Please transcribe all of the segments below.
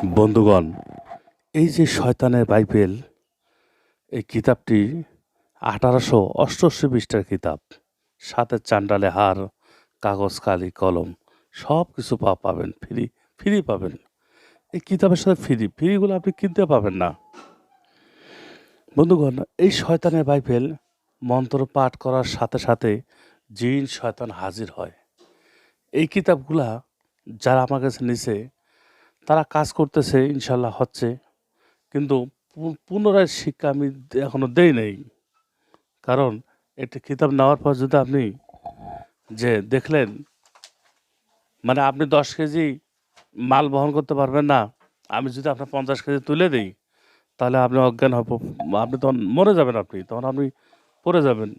বন্ধুগণ, এই যে শয়তানের বাইবেল, এই কিতাবটি আঠারোশো অষ্টআশি পৃষ্ঠার কিতাব, সাথে চান্ডালে হার, কাগজ, কালি, কলম, সব কিছু পা, পাবেন, ফ্রি ফ্রি পাবেন। এই কিতাবের সাথে ফ্রি, ফ্রিগুলো আপনি কিনতে পাবেন না। বন্ধুগণ, এই শয়তানের বাইবেল মন্ত্র পাঠ করার সাথে সাথে জিন, শয়তান হাজির হয়। এই কিতাবগুলা যারা আমার কাছে নিছে তারা কাজ করতেছে, ইনশাল্লাহ হচ্ছে। কিন্তু পুনরায় শিক্ষা আমি এখনও দেই নাই। কারণ একটি কিতাব নেওয়ার পর যদি আপনি যে দেখলেন মানে আপনি দশ কেজি মাল বহন করতে পারবেন না, আমি যদি আপনার পঞ্চাশ কেজি তুলে দিই, তাহলে আপনি অজ্ঞান হব, আপনি তখন মরে যাবেন আপনি, তখন আপনি পড়ে যাবেন।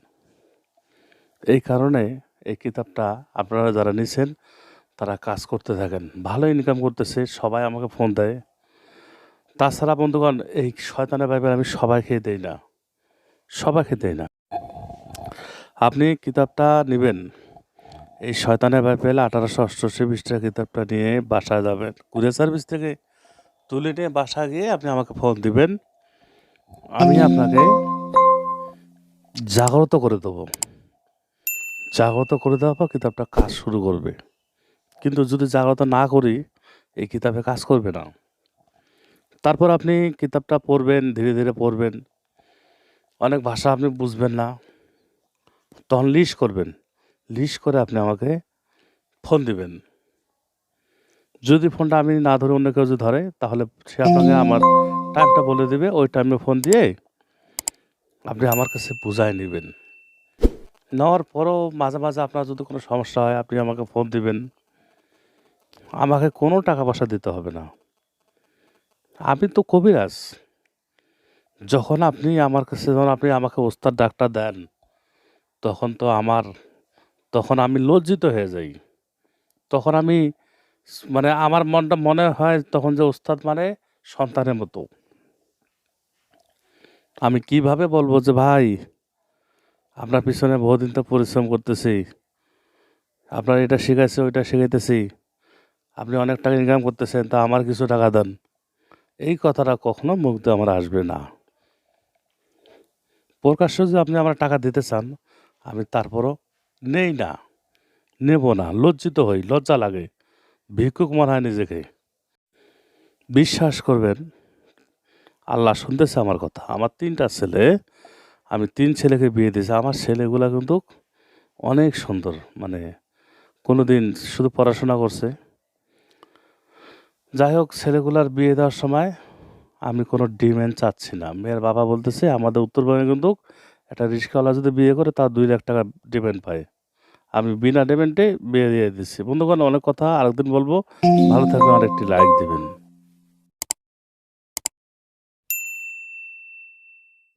এই কারণে এই কিতাবটা আপনারা যারা নিছেন তারা কাজ করতে থাকেন, ভালো ইনকাম করতেছে, সবাই আমাকে ফোন দেয়। তাছাড়া বন্ধুগণ, এই শয়তানের বাইবেল আমি সবাইকে দেই না, সবাইকে দেই না। আপনি কিতাবটা নেবেন, এই শয়তানের বাইবেল আঠারোশো অষ্টআশি পৃষ্ঠার কিতাবটা নিয়ে বাসায় যাবেন। কুরিয়ার সার্ভিস থেকে তুলে নিয়ে বাসা গিয়ে আপনি আমাকে ফোন দিবেন, আমি আপনাকে জাগ্রত করে দেবো। জাগ্রত করে দেওয়ার পর কিতাবটা কাজ শুরু করবে। কিন্তু যদি জাগ্রত না করি, এই কিতাবে কাজ করবে না। তারপর আপনি কিতাবটা পড়বেন, ধীরে ধীরে পড়বেন। অনেক ভাষা আপনি বুঝবেন না। তখন লিস্ট করবেন। লিস্ট করে আপনি আমাকে ফোন দিবেন। যদি ফোনটা আমি না ধরে অন্য কেউ যদি ধরে, তাহলে সে আপনাকে আমার টাইমটা বলে দেবে। ওই টাইমে ফোন দিয়ে আপনি আমার কাছে বুঝাই নেবেন। নেওয়ার পরও মাঝে মাঝে আপনার যদি কোনো সমস্যা হয়, আপনি আমাকে ফোন দিবেন। আমাকে কোনো টাকা পয়সা দিতে হবে না। আমি তো কবিরাজ। যখন আপনি আমার কাছে, যখন আপনি আমাকে ওস্তাদ, ডাক্তার দেন, তখন তো আমার, তখন আমি লজ্জিত হয়ে যাই। তখন আমি মানে আমার মনটা, মনে হয় তখন যে ওস্তাদ মানে সন্তানের মতো। আমি কীভাবে বলব যে, ভাই, আপনার পিছনে বহুদিন তো পরিশ্রম করতেছি। আপনার এটা শিখাইছে, ওইটা শিখাইতেছি। আপনি অনেক টাকা ইনকাম করতেছেন, তা আমার কিছু টাকা দেন। এই কথাটা কখনো মুখ দিয়ে আমার আসবে না। প্রকাশ্য যে আপনি আমার টাকা দিতে চান, আমি তারপরও নেই না, নেব না, লজ্জিত হই, লজ্জা লাগে, ভিক্ষুক মনে হয় নিজেকে। বিশ্বাস করবেন, আল্লাহ শুনতেছে আমার কথা। আমার তিনটা ছেলে, আমি তিন ছেলেকে বিয়ে দিয়েছি। আমার ছেলেগুলা কিন্তু অনেক সুন্দর মানে কোনো দিন শুধু পড়াশোনা করছে। যাই হোক ছেলেগুলার বিয়ে দেওয়ার সময় আমি কোনো ডিমেন্ড চাচ্ছি না। মেয়ের বাবা বলতেছে, আমাদের উত্তরবঙ্গে কিন্তু একটা রিক্সাওয়ালা যদি বিয়ে করে, তার দুই লাখ টাকা ডিমেন্ড পায়। আমি বিনা ডিমেন্টে বিয়ে দিয়ে দিচ্ছি। বন্ধুগণ, অনেক কথা, আরেকদিন বলব। ভালো থাকবে আর একটি লাইক দিবেন।